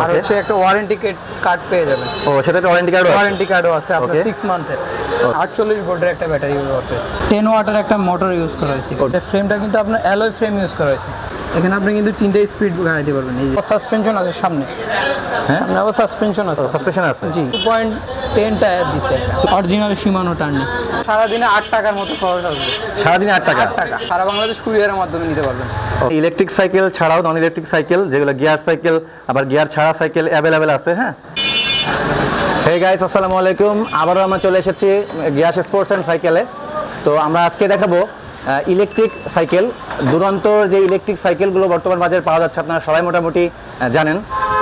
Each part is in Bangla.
আর হচ্ছে একটা ওয়ারেন্টি কার্ড পেয়ে যাবেন। ও সেটা একটা ওয়ারেন্টি কার্ড ওয়ারেন্টি কার্ডও আছে আপনার Okay. সিক্স মান্থের আটচল্লিশ ভোল্টের একটা ব্যাটারি ইউজ করতেছে টেন ওয়াটের একটা মোটর ইউজ করা হয়েছে। এটা ফ্রেমটা কিন্তু আপনার অ্যালয় ফ্রেম ইউজ করা হয়েছে। এখানে আপনি কিন্তু তিনটে স্পিড গাড়াইতে পারবেন। এই সাসপেনশন আছে সামনে। হ্যাঁ? সামনে আবার সাসপেনশন আছে। সাসপেনশন আছে। জি। টু পয়েন্ট টেন টায়ার দিচ্ছে অরিজিনাল সীমানো টার্নি সারাদিনে আট টাকার মতো খরচ আসবে। সারাদিনে আট টাকা? আট টাকা। সারা বাংলাদেশ কুরিয়ারের মাধ্যমে নিতে পারবেন। ইলেকট্রিক সাইকেল ছাড়াও নন ইলেকট্রিক সাইকেল যেগুলো গিয়ার সাইকেল আবার গিয়ার ছাড়া সাইকেল অ্যাভেলেবেল আছে হ্যাঁ? হে গাইস আসসালামু আলাইকুম। আবারও আমরা চলে এসেছি গিয়াস স্পোর্টস অ্যান্ড সাইকেলে তো আমরা আজকে দেখাবো ইলেকট্রিক সাইকেল দুরন্ত যে ইলেকট্রিক সাইকেলগুলো বর্তমান বাজারে পাওয়া যাচ্ছে, আপনারা সবাই মোটামুটি জানেন।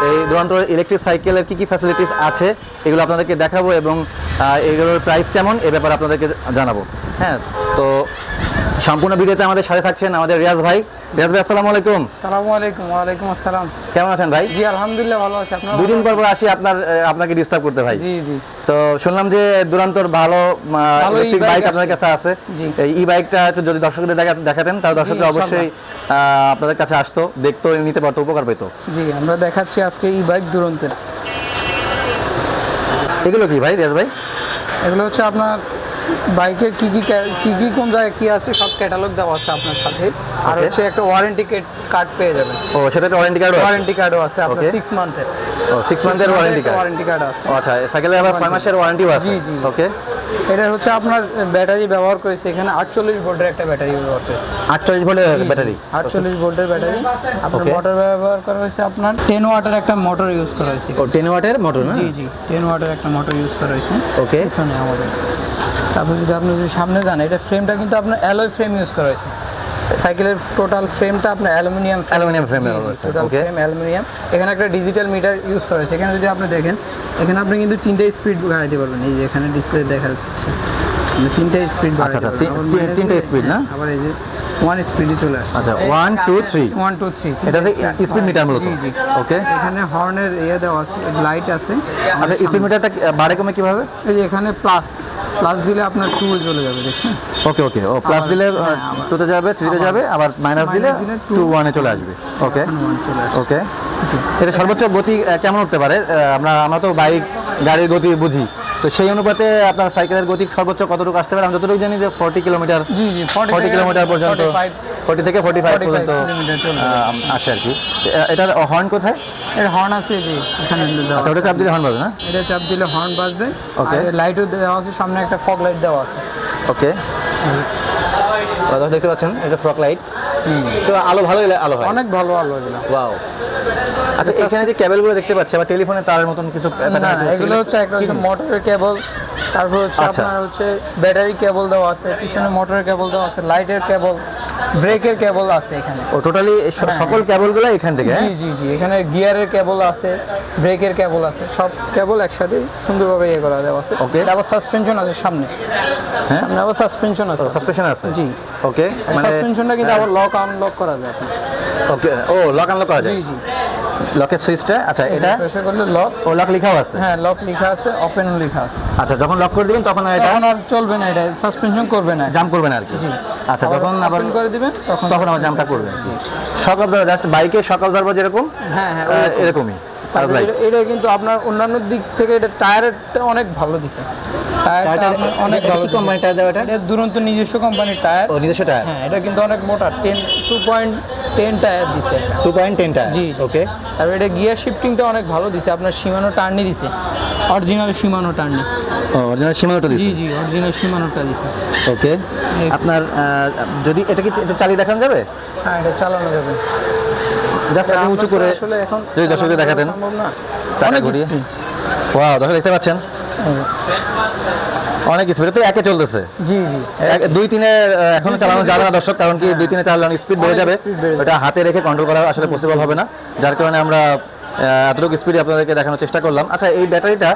এই দুরন্ত ইলেকট্রিক সাইকেলের কী কী ফ্যাসিলিটিস আছে, এগুলো আপনাদেরকে দেখাবো এবং এগুলোর প্রাইস কেমন, এ ব্যাপারে আপনাদেরকে জানাব। হ্যাঁ তো সম্পূর্ণ ভিডিওতে আমাদের সাথে থাকছেন আমাদের রিয়াজ ভাই। রিয়াজ ভাই আসসালামু আলাইকুম। সালামু আলাইকুম ওয়ালাইকুম আসসালাম। কেমন আছেন ভাই? জি আলহামদুলিল্লাহ ভালো আছে। আপনার দুদিন পর পর আসি আপনার আপনাকে ডিস্টার্ব করতে ভাই। জি জি। তো শুনলাম যে দুরান্তর ভালো ইলেকট্রিক বাইক। আপনাদের কাছে আছে। এই বাইকটা একটু যদি দর্শকদের দেখা- দেখাতেন তাহলে দর্শকরা অবশ্যই আপনাদের কাছে আসতো দেখতো নিতে পারতো উপকার পেতো। জি আমরা দেখাচ্ছি আজকে ই বাইক দুরন্তের এগুলো কি ভাই রিয়াজ ভাই? এগুলো হচ্ছে আপনার বাইকের কি কি কি কি কোন জায়গায় কি আছে সব ক্যাটালগ দেওয়া আছে আপনার সাথে। আর হচ্ছে একটা ওয়ারেন্টি কার্ড পেয়ে যাবেন। ও সেটা একটা ওয়ারেন্টি কার্ড ওয়ারেন্টি কার্ডও আছে আপনার. সিক্স মান্থের ও সিক্স মান্থের ওয়ারেন্টি কার্ড ওয়ারেন্টি কার্ড আছে। আচ্ছা সাইকেলে আবার ছয় মাসের ওয়ারেন্টিও আছে? জি, জি। ওকে এটা হচ্ছে আপনার ব্যাটারি ব্যবহার করেছে এখানে আটচল্লিশ ভোল্টের একটা ব্যাটারি ব্যবহার করেছে। আটচল্লিশ ভোল্টের ব্যাটারি আটচল্লিশ ভোল্টের ব্যাটারি আপনার মোটর ব্যবহার করা হয়েছে আপনার টেন ওয়াটের একটা মোটর ইউজ করা হয়েছে। ও টেন ওয়াটের মোটর না? জি জি টেন ওয়াটের একটা মোটর ইউজ করা হয়েছে। ওকে পিছনে আমাদের। তারপর যদি আপনি যদি সামনে যান এটা ফ্রেমটা কিন্তু আপনার অ্যালয় ফ্রেম ইউজ করা হয়েছে। সাইকেলের টোটাল ফ্রেমটা আপনার aluminium aluminium frame total frame aluminium এখানে একটা ডিজিটাল মিটার ইউজ করা হয়েছে। এখানে যদি আপনি দেখেন এখানে আপনি কিন্তু তিনটে স্পিড বাড়াইতে পারবেন। এই যে এখানে ডিসপ্লে দেখা যাচ্ছে। আপনি তিনটে স্পিড আচ্ছা, বাড়াইতে আচ্ছা, পারবেন। তিন- আবার তিনটে স্পিড না? আবার এই যে ওয়ান স্পিডই চলে আসছে। আচ্ছা one two three one two three এটাতে স্পিড মিটার মূলত। জি জি। ওকে এখানে হর্নের ইয়ে দেওয়া আছে লাইট আছে। আচ্ছা স্পিড মিটারটা বাড়ে কমে কীভাবে? এই যে এখানে প্লাস প্লাস দিলে আপনার টু চলে যাবে দেখছেন? ওকে ওকে ও প্লাস দিলে হ্যাঁ, টুতে যাবে থ্রিতে যাবে আবার মাইনাস দিলে টু ওয়ানে চলে আসবে। ওকে আসবে ওকে এটা সর্বোচ্চ গতি কেমন উঠতে পারে? আমরা আমরা তো বাইক গাড়ির গতি বুঝি। তো সেই অনুপাতে আপনার সাইকেলের গতি সর্বোচ্চ কতটুকু আসতে পারে? আমি যতটুকু জানি যে ফোর্টি কিলোমিটার জি জি ফোর্টি কিলোমিটার পর্যন্ত 45 ফোর্টি থেকে ফোর্টি ফাইভ পর্যন্ত আসে আর কি। এটার হর্ন কোথায়? এর হর্ন আছে যে এখানে আচ্ছা ওটা চাপ দিলে হর্ন পাবে না? এটা চাপ দিলে হর্ন বাজবে. আর লাইটও দেওয়া আছে সামনে একটা ফগ লাইট দেওয়া আছে। ওকে দেখতে পাচ্ছেন এটা ফ্রক লাইট তো আলো ভালো আলো হয়। অনেক ভালো আলো এগুলো ওয়াও। আচ্ছা এখানে যে কেবলগুলো দেখতে পাচ্ছি আবার টেলিফোনে তারের মতন কিছু এগুলো হচ্ছে একটা হচ্ছে মোটরের কেবল তারপর হচ্ছে আচ্ছা। আপনার হচ্ছে ব্যাটারি কেবল দেওয়া আছে পিছনে মোটরের কেবল দেওয়া আছে লাইটের কেবল ব্রেকের কেবল আছে এখানে। ও টোটালি সকল কেবলগুলো এখান থেকে? জি হ্যাঁ জি জি এখানে গিয়ারের কেবল আছে ব্রেকের কেবল আছে সব কেবল একসাথে সুন্দরভাবে ইয়ে করা দেওয়া আছে। ওকে আবার সাসপেনশন আছে সামনে। হ্যাঁ? সামনে আবার সাসপেনশন আছে। সাসপেনশন আছে? জি। ওকে মানে সাসপেনশনটা কিন্তু আবার লক আনলক করা যায়। ওকে ও লক আনলক করা যায়। জি জি। লকের সুইচটা? আচ্ছা এটা? প্রেসার করলে লক ও লক লেখাও আছে? হ্যাঁ লক লেখা আছে ওপেন লেখা আছে। আচ্ছা যখন লক করে দিবেন তখন আর এটা? তখন আর চলবে না এটা সাসপেনশন করবে না। জাম্প করবে না আর কি। আচ্ছা যখন আবার করে দিবেন তখন তখন আবার জামটা করবে। সকাল ধরে জাস্ট বাইকে সকাল ধরবো যেরকম হ্যাঁ হ্যাঁ এরকমই এটা- কিন্তু আপনার অন্যান্য দিক থেকে এটা টায়ারটা অনেক ভালো দিছে। টায়ারটা অনেক ভালো। কোম্পানি টায়ার দেওয়া এটা? এটা দুরন্ত নিজস্ব কোম্পানির টায়ার। ও নিজস্ব টায়ার। হ্যাঁ এটা কিন্তু অনেক মোটা ten two point ten tyre দিছে। Two point ten tyre? জি ওকে আর এটা গিয়ার শিফটিংটা অনেক ভালো দিছে। আপনার সীমানো টার্নি দিছে। অরিজিনাল সীমানো টার্নি ও অরিজিনাল সীমানোটা জি জি অরিজিনাল সীমানোটা দিছে। ওকে আপনার যদি এটা কি এটা চালিয়ে দেখানো যাবে? হ্যাঁ এটা চালানো যাবে। জাস্ট আপনি উঁচু করে আসলে এখন যদি দর্শকদের দেখাতেন। চাকা ঘুরিয়ে। ওয়াও দর্শক দেখতে পাচ্ছেন? অনেক স্পিড তো একে চলতেছে। জি জি। দুই তিনে এখন চালানো যাবে না দর্শক কারণ কি দুই তিনে চালালে অনেক স্পিড বেড়ে যাবে। ওটা হাতে রেখে কন্ট্রোল করা আসলে পসিবল হবে না। যার কারণে আমরা এতটুকু স্পিড আপনাদেরকে দেখানোর চেষ্টা করলাম। আচ্ছা এই ব্যাটারিটা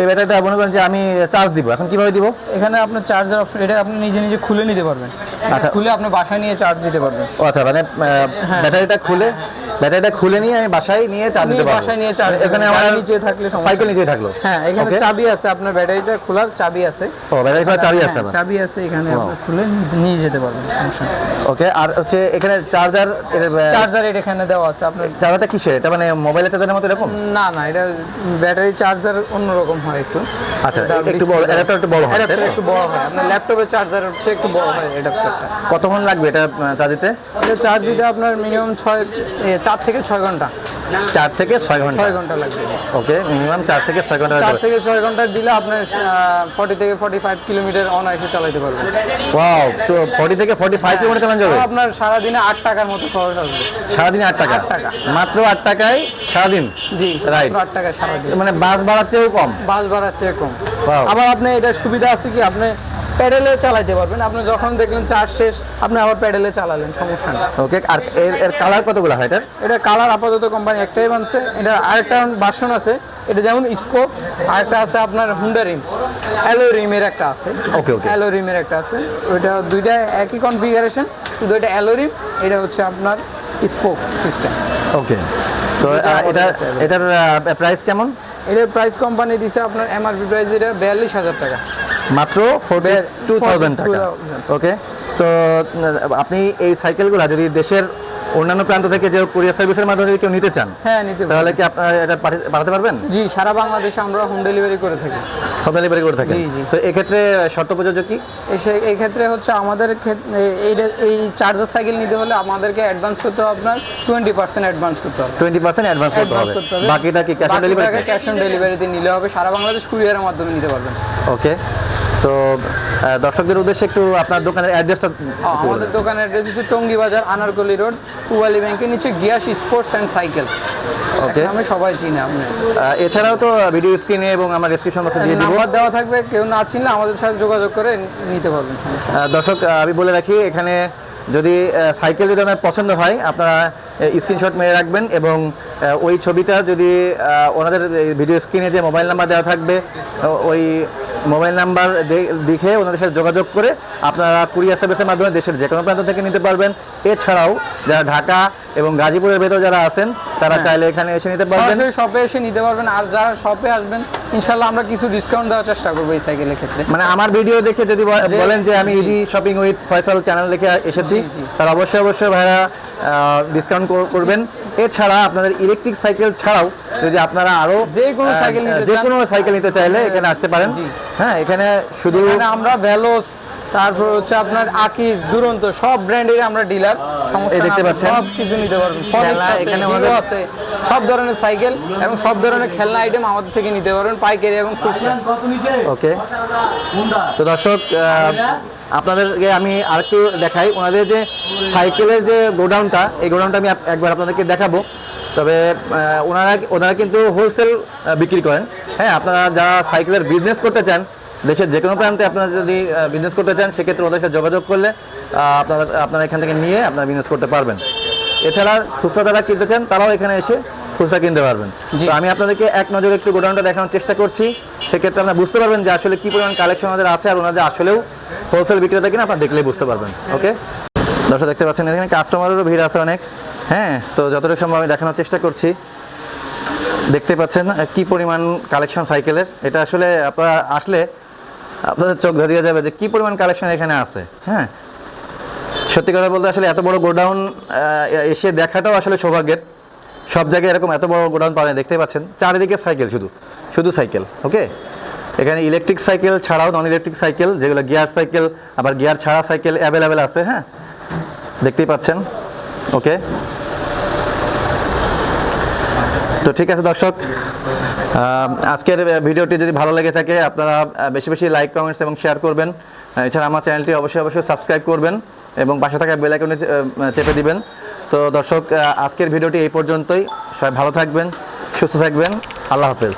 এই ব্যাটারিটা মনে করেন যে আমি চার্জ দিব। এখন কীভাবে দিব? এখানে আপনার চার্জার অপশন এটা আপনি নিজে নিজে খুলে নিতে পারবেন। আচ্ছা। খুলে আপনি বাসায় নিয়ে চার্জ দিতে পারবেন। ও আচ্ছা মানে ব্যাটারিটা খুলে ব্যাটারিটা খুলে নিয়ে আমি বাসায় নিয়ে চার্জ দিতে পারব। বাসায় নিয়ে charge এখানে আমার নিচে থাকলে সাইকেল নিচে থাকল। হ্যাঁ এখানে চাবি আছে আপনার ব্যাটারিটা খোলার চাবি আছে। ও ব্যাটারি খোলা চাবি আছে হ্যাঁ, চাবি আছে এখানে আপনি খুলে নিয়ে যেতে পারবেন সমস্যা ওকে আর হচ্ছে এখানে চার্জার চার্জার এটা এখানে দেওয়া আছে আপনার চার্জারটা কিসের? এটা মানে মোবাইলের চার্জারের মতো এরকম? না না এটা ব্যাটারি চার্জার অন্যরকম হয় একটু। আচ্ছা, একটু বড়- adapter একটু বড় হয়, তো? একটু বড় হয়। আপনার ল্যাপটপের চার্জার হচ্ছে একটু বড় হয় অ্যাডাপ্টারটা কতক্ষণ লাগবে এটা চার্জ দিতে? এটা চার্জ দিতে আপনার মিনিমাম ছয় এ, চার থেকে ছয় ঘণ্টা। চার থেকে ছয় ঘণ্টা। ছয় ঘণ্টা লাগবে। ওকে মিনিমাম চার থেকে ছয় ঘণ্টা চার থেকে ছয় ঘণ্টা দিলে আপনার ফর্টি থেকে ফর্টি ফাইভ কিলোমিটার অনায়াসে চালাতে পারবেন। ওয়াও ফর্টি থেকে ফর্টি ফাইভ কিলোমিটার চালানো যাবে? আপনার সারাদিনে আট টাকার মতো খরচ আসবে। সারাদিনে আট টাকা। মাত্র আট টাকায় সারাদিন? জি. মাত্র আট টাকা সারাদিন। মানে বাস ভাড়ার চেয়েও কম? বাস ভাড়ার চেয়ে কম। আবার আপনি এটা সুবিধা আছে কি? আপনি প্যাডেলে চালাতে পারবেন। আপনি যখন দেখলেন চার্জ শেষ আপনি আবার প্যাডেলে চালালেন সমস্যা নেই। ওকে আর এর এর কালার কতগুলো হয় এটার? এটা কালার আপাতত কোম্পানি একটাই বানছে। এটা আরেকটা ভার্সন আছে। এটা যেমন স্পোক আরেকটা আছে আপনার হুন্ডা রিম অ্যালো রিমের একটা আছে। ওকে ওকে। অ্যালো রিমের একটা আছে। ওইটা দুইটা একই কনফিগারেশন শুধু এটা অ্যালো রিম এটা হচ্ছে আপনার স্পোক সিস্টেম ওকে তো এটা। এটার প্রাইস কেমন? এটার প্রাইস কোম্পানি দিছে আপনার এমআরপি প্রাইস এটা বিয়াল্লিশ হাজার টাকা। মাত্র ফোরটি টু থাউজেন্ড টাকা। ওকে তো আপনি এই সাইকেলগুলো যদি দেশের অন্যান্য প্রান্ত থেকে যে কুরিয়ার সার্ভিসের মাধ্যমে কেউ নিতে চান হ্যাঁ নিতে তাহলে কি আপনারা এটা পাঠাতে পারবেন? জি সারা বাংলাদেশে আমরা হোম ডেলিভারি করে থাকি। হোম ডেলিভারি করে জি। তো এক্ষেত্রে শর্ত প্রযোজ্য কি? এই ক্ষেত্রে হচ্ছে আমাদের এই এই চার্জার সাইকেল নিতে হলে আমাদেরকে অ্যাডভান্স করতে হবে আপনার টোয়েন্টি পার্সেন্ট অ্যাডভান্স করতে হবে। টোয়েন্টি পার্সেন্ট অ্যাডভান্স করতে হবে। অ্যাডভান্স করতে হবে। বাকিটা কি cash on delivery cash on ডেলিভারিতে নিলে হবে। সারা বাংলাদেশ কুরিয়ারের মাধ্যমে নিতে পারবেন। ওকে তো দর্শকদের উদ্দেশ্যে একটু আপনার দোকানের অ্যাড্রেসটা আমাদের দোকানের অ্যাড্রেস হচ্ছে টঙ্গি বাজার আনারকলি রোড পুয়ালি ব্যাংকের নিচে Gias sports and cycle. Okay আমি সবাই চিনি আপনি। এছাড়াও তো ভিডিও স্ক্রিনে এবং আমার ডেসক্রিপশন বক্সে দিয়ে দিব। নাম্বার দেওয়া থাকবে কেউ না চিনলে আমাদের সাথে যোগাযোগ করে নিতে পারবেন দর্শক আমি বলে রাখি এখানে যদি সাইকেল যদি আপনার পছন্দ হয় আপনারা স্ক্রিনশট মেরে রাখবেন এবং ওই ছবিটা যদি ওনাদের ভিডিও স্ক্রিনে যে মোবাইল নাম্বার দেওয়া থাকবে ওই মোবাইল নাম্বার দেখে ওনাদের সাথে যোগাযোগ করে আপনারা কুরিয়ার সার্ভিসের মাধ্যমে দেশের যে কোনো প্রান্ত থেকে নিতে পারবেন। এছাড়াও যারা ঢাকা এবং গাজীপুরের ভেতর যারা আছেন তারা চাইলে এখানে এসে নিতে পারবেন। শপে এসে নিতে পারবেন। আর যারা শপে আসবেন ইনশাল্লাহ আমরা কিছু ডিসকাউন্ট দেওয়ার চেষ্টা করব এই সাইকেলের ক্ষেত্রে। মানে আমার ভিডিও দেখে যদি বলেন যে আমি। Easy shopping with Faisal channel দেখে এসেছি। তার অবশ্যই অবশ্যই ভাইরা ডিসকাউন্ট করবেন। এছাড়া আপনাদের ইলেকট্রিক সাইকেল ছাড়াও যদি আপনারা আরও যে কোনো সাইকেল নিতে যে কোনো সাইকেল নিতে চাইলে এখানে আসতে পারেন। হ্যাঁ এখানে শুধু আমরা ভ্যালোস তারপর হচ্ছে আপনার আকিজ দুরন্ত সব ব্র্যান্ডের আমরা ডিলার সমস্যা দেখতে পাচ্ছেন? সব কিছু নিতে পারবেন। এখানে আছে সব ধরনের সাইকেল এবং সব ধরনের খেলনা আইটেম আমাদের থেকে নিতে পারবেন পাইকারি এবং খুচরা। ওকে। তো দর্শক আপনাদেরকে আমি আরেকটু দেখাই। ওনাদের যে সাইকেলের যে গোডাউনটা এই গোডাউনটা আমি একবার আপনাদেরকে দেখাবো। তবে ওনারা ওনারা কিন্তু হোলসেল বিক্রি করেন। হ্যাঁ আপনারা যারা সাইকেলের বিজনেস করতে চান দেশের যে কোনো প্রান্তে আপনারা যদি বিজনেস করতে চান সেক্ষেত্রে ওদের সাথে যোগাযোগ করলে আপনারা আপনারা এখান থেকে নিয়ে আপনারা বিজনেস করতে পারবেন। এছাড়া খুচরা যারা কিনতে চান তারাও এখানে এসে খুচরা কিনতে পারবেন। তো আমি আপনাদেরকে এক নজরে একটু গোডাউনটা দেখানোর চেষ্টা করছি। সেক্ষেত্রে আপনারা বুঝতে পারবেন যে আসলে কি পরিমাণ কালেকশন আমাদের আছে আর ওনাদের আসলেও হোলসেল বিক্রেতা কিনা আপনারা দেখলেই বুঝতে পারবেন। ওকে দর্শক দেখতে পাচ্ছেন এখানে কাস্টমারেরও ভিড় আছে অনেক। হ্যাঁ তো যতটা সম্ভব আমি দেখানোর চেষ্টা করছি। দেখতে পাচ্ছেন কি পরিমাণ কালেকশন সাইকেলের এটা আসলে আপনারা আসলে আপনাদের চোখ ধরিয়ে যাবে যে কি পরিমাণ কালেকশন এখানে আছে। হ্যাঁ সত্যি কথা বলতে আসলে এত বড় গোডাউন এসে দেখাটাও আসলে সৌভাগ্যের। সব জায়গায় এরকম এত বড় গোডাউন পাওয়া দেখতে পাচ্ছেন। চারিদিকে সাইকেল শুধু শুধু সাইকেল ওকে এখানে ইলেকট্রিক সাইকেল ছাড়াও নন ইলেকট্রিক সাইকেল যেগুলো গিয়ার সাইকেল আবার গিয়ার ছাড়া সাইকেল অ্যাভেলেবেল আছে হ্যাঁ? দেখতেই পাচ্ছেন ওকে তো ঠিক আছে, দর্শক আজকের ভিডিওটি যদি ভালো লেগে থাকে, আপনারা বেশি বেশি লাইক কমেন্টস এবং শেয়ার করবেন। এছাড়া আমার চ্যানেলটি অবশ্যই অবশ্যই সাবস্ক্রাইব করবেন এবং পাশে থাকা বেলাইকনে চেপে দিবেন। তো দর্শক আজকের ভিডিওটি এই পর্যন্তই। সবাই ভালো থাকবেন, সুস্থ থাকবেন। আল্লাহ হাফেজ।